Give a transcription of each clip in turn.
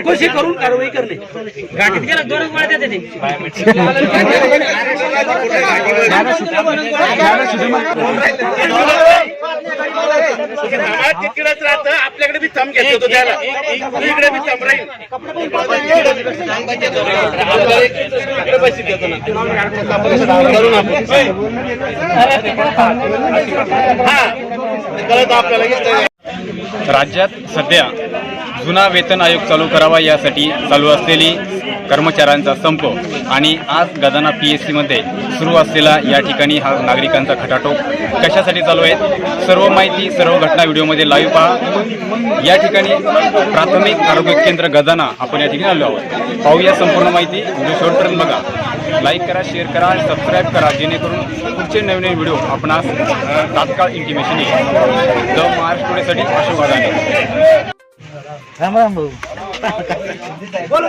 चौकशी करून कारवाई करणे. गाठीत गेला दोनच वेळा देते तिकडेच राहतं आपल्याकडे बी थंब घेतो त्याला. इकडे बी थंब राहील. हा. कळत आपल्याला. राज्यात सध्या जुना वेतन आयोग चालू करावा यासाठी चालू असलेली कर्मचाऱ्यांचा संप आणि आज गदाना पी एस सीमध्ये सुरू असलेला या ठिकाणी हा नागरिकांचा खटाटोप कशासाठी चालू आहे? सर्व माहिती सर्व घटना व्हिडिओमध्ये लाईव्ह पहा. या ठिकाणी प्राथमिक आरोग्य केंद्र गदाना आपण या ठिकाणी आलो आहोत. पाहूया संपूर्ण माहिती. व्हिडिओ शेवटपर्यंत बघा. लाईक करा शेअर करा सबस्क्राईब करा जेणेकरून पुढचे नवीन नवीन व्हिडिओ आपणास तात्काळ इंटिमेशन येईल. द महाराष्ट्र टुडेसाठी अशोक राम राम भाऊ बोला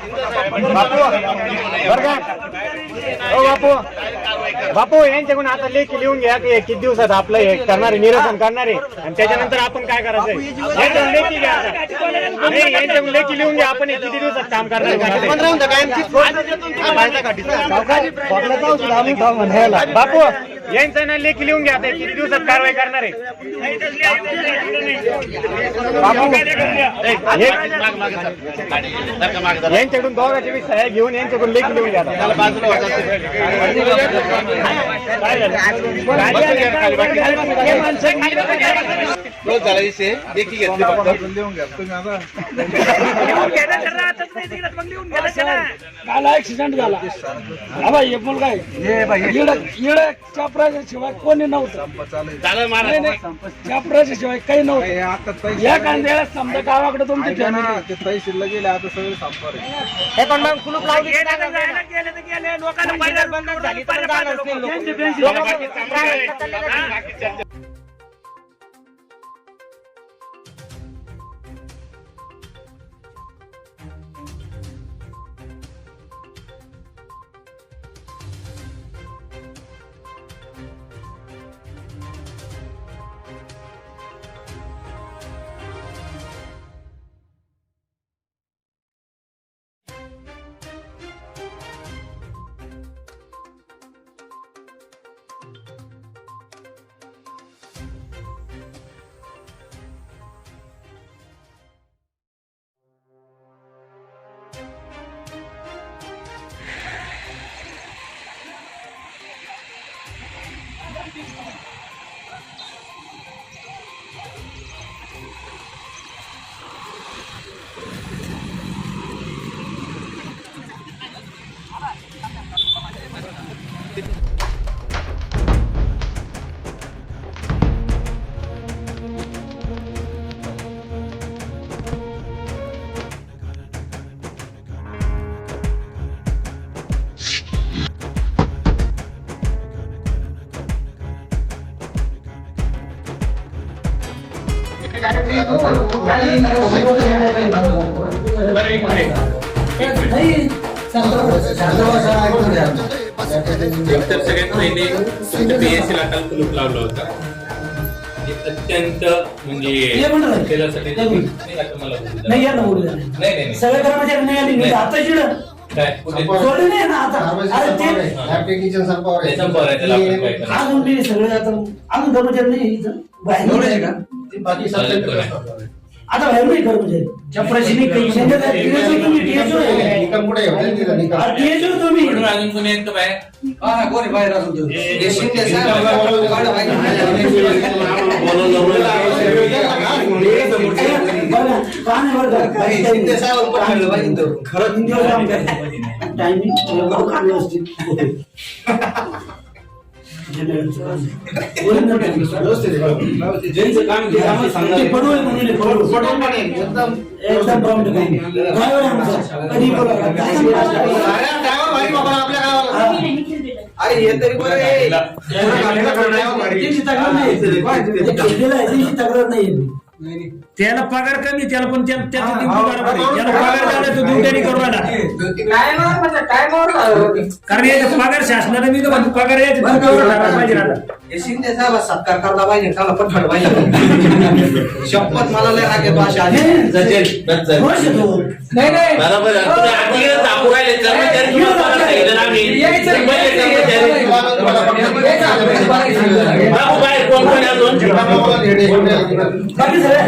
अदानी हो बापू बापू यांच्याकडून आता लेखी लिहून घ्या की किती दिवसात आपलं हे करणारे निरसन करणारे आणि त्याच्यानंतर आपण काय करायचं यांच्याकडून लेखी घ्या आता. नाही यांच्याकडून लेखी लिहून घ्या आपण हे किती दिवसात काम करणार बापू यांचं ना लेखी लिहून घ्या आता हे किती दिवसात कारवाई करणार आहे बापू हे- यांच्याकडून दोघांची बी सह्या घेऊन यांच्याकडून लेखी लिहून घ्या. रोज झाला विषय देखी घेतली फक्त काल ऍक्सिडेंट झाला हा बाई एक मुलगा चापराच्या शिवाय कोणी नव्हतं. चापराच्या शिवाय काही नव्हतं या कांद्याला समजा गावाकडे तुमची फॅमिली गेले आता सगळे संपर तर सगळ्यात पहिले बीएससी ला काल कुलूप लावला होता हे अत्यंत म्हणजे त्याच्यासाठी नाही. नाही या ना बोलू द्या. नाही नाही नाही. सगळे कर्मचारी नाही आले मी आता चिड काय कुठे सोडले नाही ना आता अरे ते? अजून मी सगळे आता अजून कर्मचारी नाही इथं बाहेर तो नाही. आता बाहेर नाही कर्मचारी चपराशी नाही काही शेंगा नाही. TSO तुम्ही अजून कोणी येतं बाहेर? बरं का? खरं तीन दिवस. टायमिंग असतील ज्यांचं काम ते आम्हाला सांगा ते पडवळ म्हणून आहे, पडवळ. एकदम prompt काम. driver आहे आमचा. कधी बोला, काय अरे हे तरी बरं आहे. त्याची तक्रार नाही. ते केलेलं आहे, त्याची तक्रार नाही त्याला पगार कमी त्याला पण त्या- त्याचं ड्युटी बरोबर आहे. त्याला पगार द्यायला तो ड्युटी करू राहिला कारण याचा पगार शासनाने मी तर म्हणतो पगार ठरवायला पाहिजे आता. हे शिंदे साहेब सत्कार करला पाहिजे त्याला पाहिजे शपथ मला लय राग येतो अशा आधी. खुश आहे तो. बरोबर आहे. तुम्ही आधी दाखवू राहिले कर्मचारी तुम्हाला पगार सांगितलं ना आम्ही. पहिले कर्मचारी. बाबू बाहेर कोण कोण आहे अजून? बाकी सगळे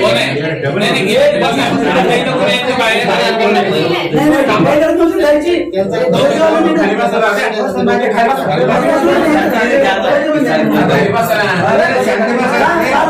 कोण आहे? नाही, नाही, गेले. बघा. आता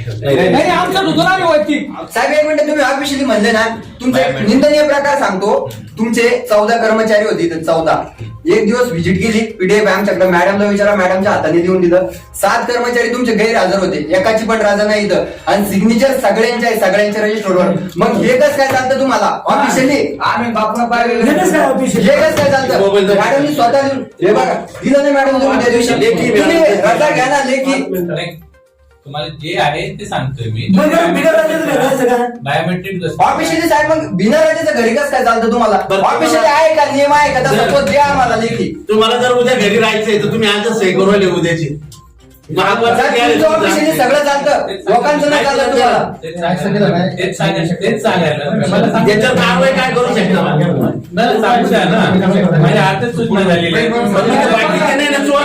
नाही, काय करत नव्हती जायची. तुम्ही आले नाही का? त्याला लपवलं नाही. साहेब एक मिनिट तुम्ही ऑफिशियली म्हणले ना तुमचे निंदनीय प्रकार सांगतो. तुमचे चौदा कर्मचारी होते इथे चौदा. एक दिवस व्हिजिट केली पीडीएफ आमच्याकडे मॅडमला विचारा मॅडमच्या हाताने देऊन दिलं. सात कर्मचारी तुमचे गैरहजर होते. एकाची पण राजा नाही इथं. आणि सिग्नेचर सगळ्यांचे आहे सगळ्यांच्या रजिस्टरवर मग हे कसं काय चालतं तुम्हाला? ऑफिशियली आम्ही बापना हे कसं काय officially? हे कसं काय चालतं? मॅडमनी स्वतः हे बघा दिलं नाही मॅडम तुम्ही त्या दिवशी. तुम्ही रजा घ्या ना लेखी. तुम्हाला जे आहे ते सांगतोय मी? बायोमेट्रिक ऑफिशियली साहेब मग बिना रजेचं घरी कसं काय चालतं तुम्हाला? बरं, ऑफिशियली आहे का? नियम आहे का? तसं तो द्या आम्हाला लेखी. तुम्हाला जर उद्या घरी राहायचंय तर तुम्ही आज सही करू राहिले उद्याची. महत्वाचं? सगळं चालतं. लोकांचं नाही चालत तुम्हाला? तेच सांगायला तेच सांगायला कारवाई काय करू शकता? मला सांगू द्या ना माझ्या सूचना झालेली आहे. बाकीचे नाही ना? चोर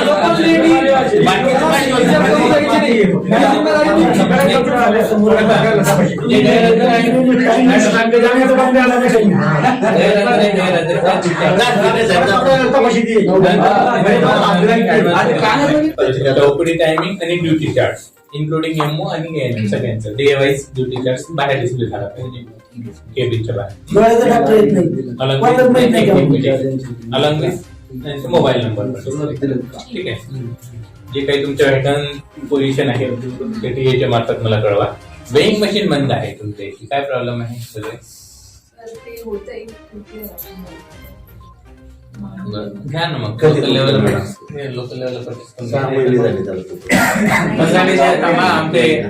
टायमिंग आणि ड्युटी चार्ट इन्क्लुडिंग एमओ आणि एएनएम सगळ्यांचं. डे वाईज ड्युटी चार्ट बाहेर डिस्प्ले झाला पाहिजे. केबिनच्या बाहेर. अलंग विथ मोबाईल नंबर ठीक आहे. जे काही तुमच्या रिटर्न पोझिशन आहे ते टीएच्या मार्फत मला कळवा. वेईंग मशीन बंद आहे तुमच्या इथे काय प्रॉब्लेम आहे? सगळे. घ्या ना मग. लोकल लेवलला लोकल लेवलला पंधरा वीस दिवस थांबा आमचे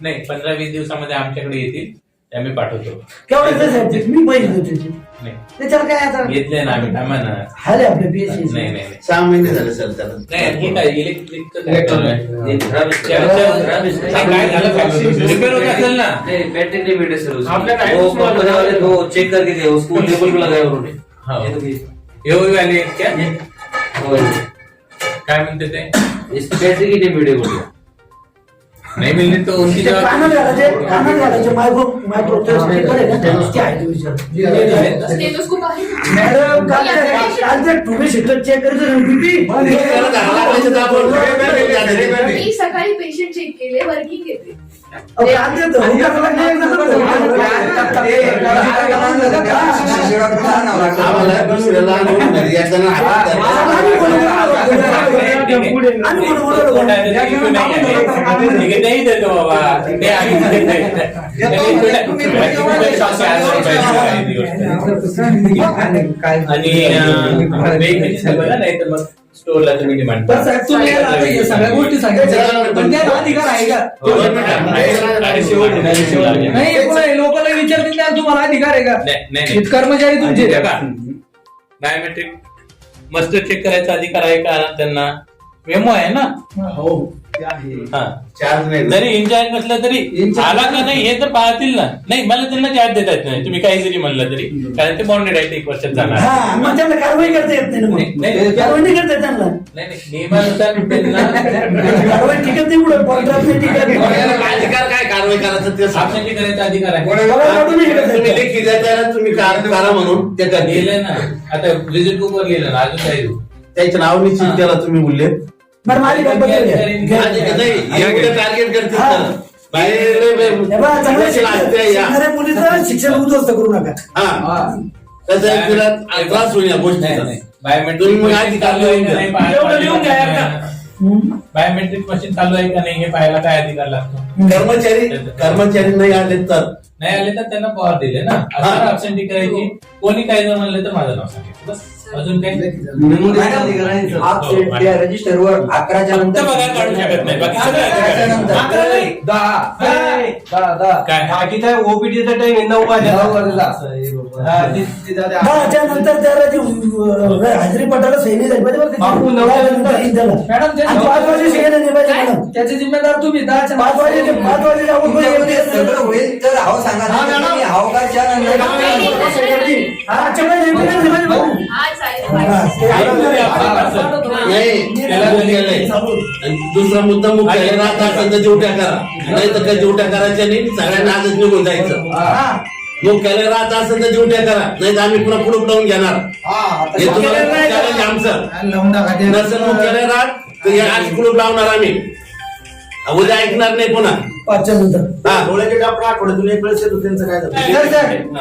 नाही. पंधरा वीस दिवसामध्ये आमच्याकडे येतील ते आम्ही पाठवतो. केवढं ते साहेब ते? मी पैसे देतो त्याचे. नाही. त्याच्यावर काय आता? घेतले ना आम्ही थांबा ना. हाले आपले पीएससी नाही नाही नाही. सहा महिने झाले सर त्याला. नाही हे काय इलेक्ट्रिकचं काय चालू आहे? काय झालं रिपेअर होत असेल ना. बैटरी नहीं बैठे सर। आपने टाइम उसमें कंपनी वाले वो चेक करके गए उसको लेबल भी लगाया उन्होंने हाँ। ये तो भी- येऊ आले क्या? वो काय म्हणते ते? इसकी बैटरी की नहीं बैठे बोलिए नाही मिळले तो उनकी ते कानात जबाबदारी घालायचे कानात घालायचे मायक्रो मायक्रो ते स्पीकर आहे ना? ते आहे ते विचार. स्टेथोस्कोप आहे ना? मॅडम काल ते- काल ते टुबे शिकलं चेक करायचं बीपी त्याला दहा लाखाचे दाबून झाले. मी सकाळी पेशंट चेक केले वर्किंग येते नाही देतो बाबा ते. आणि म्हणजे नाही तर मग स्टोरला तुम्ही डिमांड पण साहेब तुम्ही याला आता सगळ्या गोष्टी सांगायच्या पण त्याला अधिकार आहे का? नाही पण लोकांना विचारतील त्याला तुम्हाला अधिकार आहे का? नाही नाही कर्मचारी तुमचे. बायोमेट्रिक मस्टर चेक करायचा अधिकार आहे का त्यांना? मेमो आहे ना? हा. चार्ज नाही जरी इन्चार्ज नसलं तरी आला का नाही हे तर पाहतील ना. नाही मला त्यांना चार्ज देता येत नाही. तुम्ही काही जरी म्हणलं तरी. कारण ते बॉन्डेड आहे ते एक वर्षात जाणार. हा मग त्यांना कारवाई करता येत नाही ना नाही, मग. कारवाई नाही करता येत त्यांना. नाही नाही. नियमानुसार त्यांना कारवाई टिकत नाही पुढे कॉन्ट्रॅक्ट नाही टिकत अधिकार काय कारवाई करायचं ते सांग. absentee करायचा अधिकार आहे. करता तुम्ही. लेखी कार- करा म्हणून. ते करतील. लिहिलंय ना. आता विजिट बुक वर लिहिलं ना. अजून काही त्याच्या नाव निश्चित त्याला तुम्ही बोलले. बरं माझी. नाही टार्गेट हा. हे बघा, चांगलं. शिकणाऱ्या मुलीचं शिक्षण उद्ध्वस्त करू नका. हा. त्रास होईल या गोष्टीचा. बायोमेट्रिक तुम्ही मग अधिकार लिहून द्या. एवढं लिहून घ्या यार. हम्म. बायोमेट्रिक मशीन चालू आहे का नाही हे पाहायला काय अधिकार लागतो? कर्मचारी कर्मचारी नाही आले तर? नाही आले तर त्यांना पॉवर दिले ना. हा. अबसेंटी करायची. कोणी काय जर म्हणलं तर माझं नाव सांगितलं. बस. अजून काही रजिस्टरवर अकराच्या फक्त नंतर पगार काढू शकत नाही बाकी सगळं अकराच्या. नंतर. काय? ओपीडीचा टाइम नऊ दहाच्या नंतर त्याला हजेरी पटाला. मॅडम. त्याचे जिम्मेदार तुम्ही दहाच्या पाच वाजे पाच वाजे जाऊन तुमच्यामध्ये सगळं होईल तर हाव सांगा हावकारच्या नंतर. आज नाही दुसरा मुद्दा मुख्य आहे राहत असेल तर जेवट्या करा नाही तर काही जेवट्या करायच्या नाही सगळ्यांना आजच निघून जायचं मुख्यालय राहत असेल तर जेवट्या करा नाही तर आम्ही पुन्हा पुढे लावून घेणार हे तुम्हाला आमचं नसेल मुख्यालय राहत तर आज कुलूप लावणार आम्ही उद्या ऐकणार नाही पुन्हा पाचच्या नंतर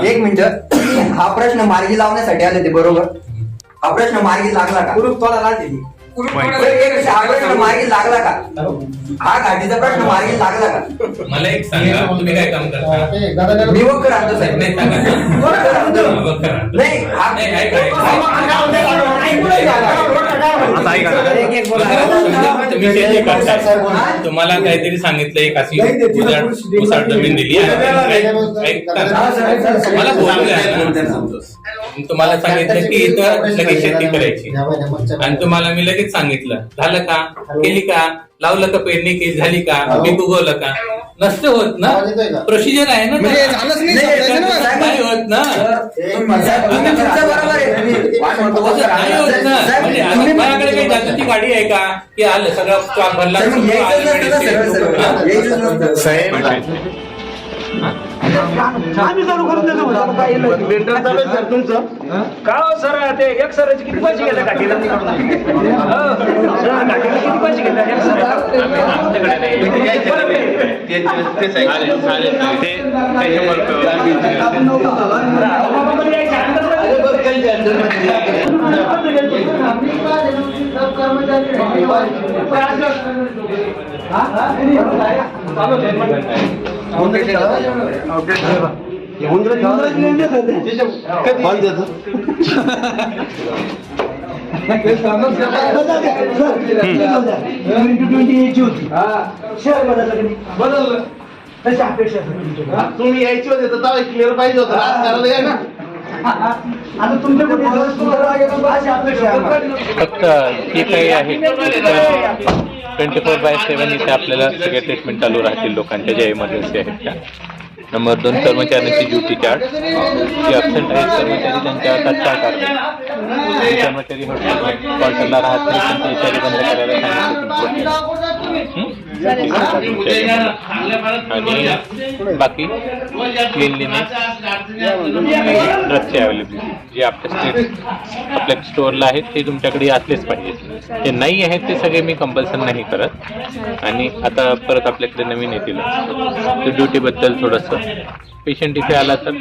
एक मिनिट. हा प्रश्न मार्गी लावण्यासाठी आले ते बरोबर. हा प्रश्न मार्गी लागला का मिनिट, हा प्रश्न मार्गी लागला का हा प्रश्न मार्गी लागला का मला एक सांगा तुम्ही काय काम करता मी वक्कर आणतो साहेब नाही सांगा वक्कर आणतो. नाही नाही, ऐका. तुम्हाला काहीतरी सांगितलं एक अशी उजाड उसाड जमीन दिली. ऐकता ना? मला बोलू द्या. तुम्हाला सांगितलं की इथं लगेच शेती करायची. आणि तुम्हाला मी लगेच सांगितलं. झालं का? केली का? लावलं का पेरणी केली झाली का? पीक उगवलं का? नसतं होत ना? प्रोसिजर आहे. ना त्याला. नाही होत ना? तुम्ही तुमचं बरोबर आहे. तुम्ही वाट म्हणतो तसं वक्कर नाही होत ना. साहेब, म्हणजे आता तुम्ही- माझ्याकडे काही जातीची गाडी आहे का? की आलं सगळं स्टॉक भरला साहेब, मग यायचंच नसतं ना सरळ सरळ. हा? यायचंच नसतं. का हो सर ते एक सराचे किती पैसे घेता घाटीला हो, घाटीला किती पैसे घेता एक? आमच्याकडे नाही. यायचं अंदाज बदललं. तशी अपेक्षा. तुम्ही यायची होते तर क्लिअर पाहिजे होतं. राजकारणाला या ना. आता तुमच्याकडे फक्त जे काही आहे ट्वेंटी फोर बाय सेवन इथे आपल्याला सगळ्या ट्रीटमेंट चालू राहतील लोकांच्या ज्या इमर्जन्सी आहेत त्या. नंबर दोन कर्मचाऱ्यांची ड्युटी चार्ट जे अब्सेंट आहेत कर्मचारी त्यांच्या तात्काळ कारवाई जे कर्मचारी क्वार्टरला राहत नाही त्यांची इत्यादी बंद करायला सांगितले आणि बाकी क्लिनलीनेस ड्रगची अवेलेबिलिटी जे आपल्या स्टेट आपल्या स्टोअरला आहेत ते तुमच्याकडे असलेच पाहिजे. जे नाही आहेत ते सगळे मी कंपल्सन नाही करत. आणि आता परत आपल्याकडे नवीन येतील. ड्युटीबद्दल थोडंसं पेशंट इथे आला तर.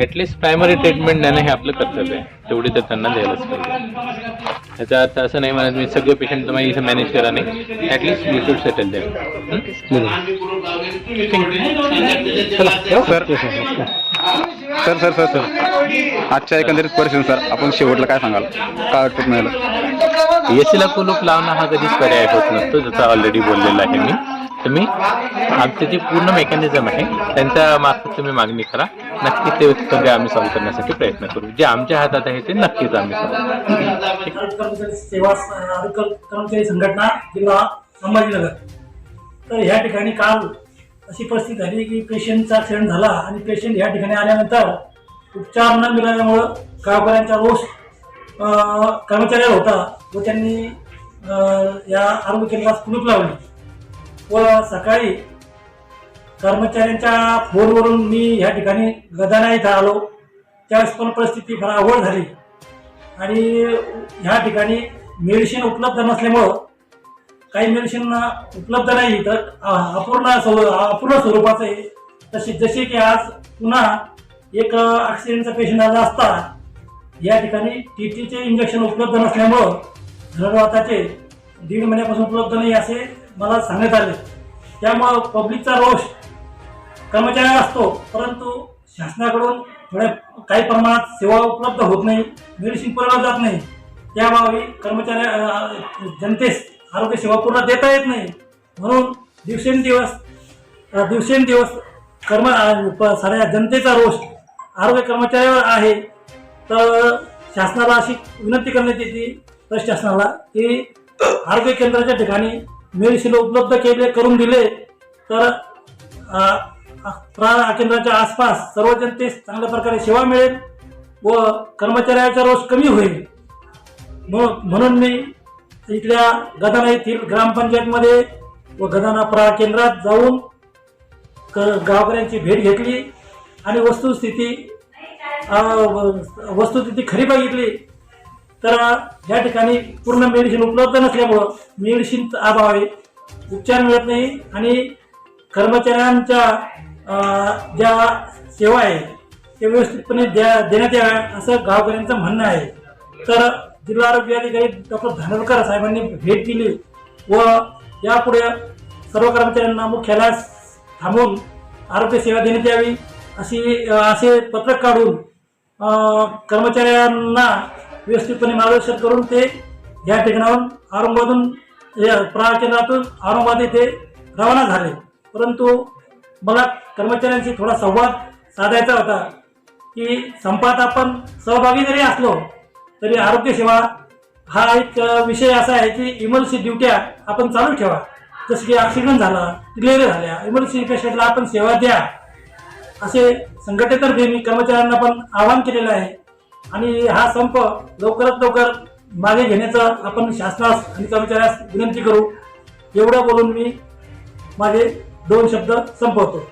ॲटलिस्ट प्रायमरी ट्रीटमेंट देणं हे आपलं कर्तव्य आहे. तेवढी तर त्यांना द्यायलाच पाहिजे. ह्याचा अर्थ असं नाही म्हणत मी सगळे पेशंट तुम्हाला इथे मॅनेज करा नाही. At least you should settle द्या sir sir sir sir sir. आजच्या एकंदरीत परिस्थितीनुसार आपण शेवटला काय सांगाल? काय वाटतं तुम्हाला एसीला कुलूप लावणं हा कधीच पर्याय होत नसतो जसं ऑलरेडी बोललेलं आहे मी. तुम्ही आमचे जे पूर्ण मेकॅनिझम आहे त्यांच्या मार्फत तुम्ही मागणी करा. नक्की ते सगळे आम्ही सॉल्व्ह करण्यासाठी प्रयत्न करू. जे आमच्या हातात आहे ते नक्कीच आम्ही सॉल्व्ह करू. कर्मचारी सेवा कर्मचारी संघटना जिल्हा संभाजीनगर. तर ह्या ठिकाणी काल अशी परिस्थिती झाली की पेशंटचा ॲक्सिडेंट झाला आणि पेशंट ह्या ठिकाणी आल्यानंतर उपचार न मिळाल्यामुळं गावकऱ्यांचा रोष कर्मचाऱ्यावर होता व त्यांनी या आरोग्य केंद्रास कुलूप लावली. व सकाळी कर्मचाऱ्यांच्या फोनवरून मी ह्या ठिकाणी गदाना इथं आलो. त्यावेळेस पण परिस्थिती फार अवघड झाली. आणि ह्या ठिकाणी मेडिसिन उपलब्ध नसल्यामुळं काही मेडिसिन उपलब्ध नाही तर अपूर्ण स्व- अपूर्ण स्वरूपाचं आहे. तसे जसे की आज पुन्हा एक ॲक्सिडेंटचा पेशंट आला असता या ठिकाणी टी टीचे इंजेक्शन उपलब्ध नसल्यामुळं धनुर्वाताचे दीड महिन्यापासून उपलब्ध नाही असे मला सांगण्यात आले. त्यामुळं पब्लिकचा रोष कर्मचाऱ्याला असतो परंतु शासनाकडून थोड्या काही प्रमाणात सेवा उपलब्ध होत नाही मेडिसिन पुरवलं जात नाही. त्याबाबी कर्मचाऱ्या जनतेस आरोग्य सेवा पूर्ण देता येत नाही. म्हणून दिवसेंदिवस दिवसेंदिवस कर्म प- साऱ्या जनतेचा रोष आरोग्य कर्मचाऱ्यावर आहे. तर शासनाला अशी विनंती करण्यात येते प्रशासनाला की आरोग्य केंद्राच्या ठिकाणी मेडिसिन उपलब्ध केले करून दिले तर प्रा केंद्राच्या आसपास सर्व जनतेस चांगल्या प्रकारे सेवा मिळेल व कर्मचाऱ्याचा रोष कमी होईल. म्हणून म्हणून मी इथल्या गदाना येथील ग्रामपंचायतमध्ये व गदाना प्रा केंद्रात जाऊन क गावकऱ्यांची भेट घेतली आणि वस्तुस्थिती वस्तुस्थिती खरी बघितली. तर या ठिकाणी पूर्ण मेडिसिन उपलब्ध नसल्यामुळं मेडिसिनचा अभाव आहे उपचार मिळत नाही आणि कर्मचाऱ्यांच्या ज्या सेवा आहे ते व्यवस्थितपणे द्या देण्यात याव्या असं गावकऱ्यांचं म्हणणं आहे. तर जिल्हा आरोग्य अधिकारी डॉक्टर धानोरकर साहेबांनी भेट दिली व यापुढे सर्व कर्मचाऱ्यांना मुख्यालयास थांबून आरोग्य सेवा देण्यात यावी अशी असे पत्रक काढून कर्मचाऱ्यांना व्यवस्थितपणे मार्गदर्शन करून ते या ठिकाणाहून औरंगाबादून या केंद्रातून औरंगाबाद येथे रवाना झाले. परंतु मला कर्मचाऱ्यांशी थोडा संवाद साधायचा होता की संपात आपण सहभागी जरी असलो तरी आरोग्य सेवा हा एक विषय असा आहे की इमर्जन्सी ड्युट्या आपण चालू ठेवा. जसं की ॲक्सिडेंट झाला डिलिव्हरी झाल्या इमर्जन्सी पेशंटला आपण सेवा द्या असे संघटनेतर्फे मी कर्मचाऱ्यांना पण आवाहन केलेलं आहे. आणि हा संप लवकरात लवकर मागे घेण्याचा आपण शासनास आणि कर्मचाऱ्यास विनंती करू. एवढं बोलून मी माझे दोन शब्द संपवतो.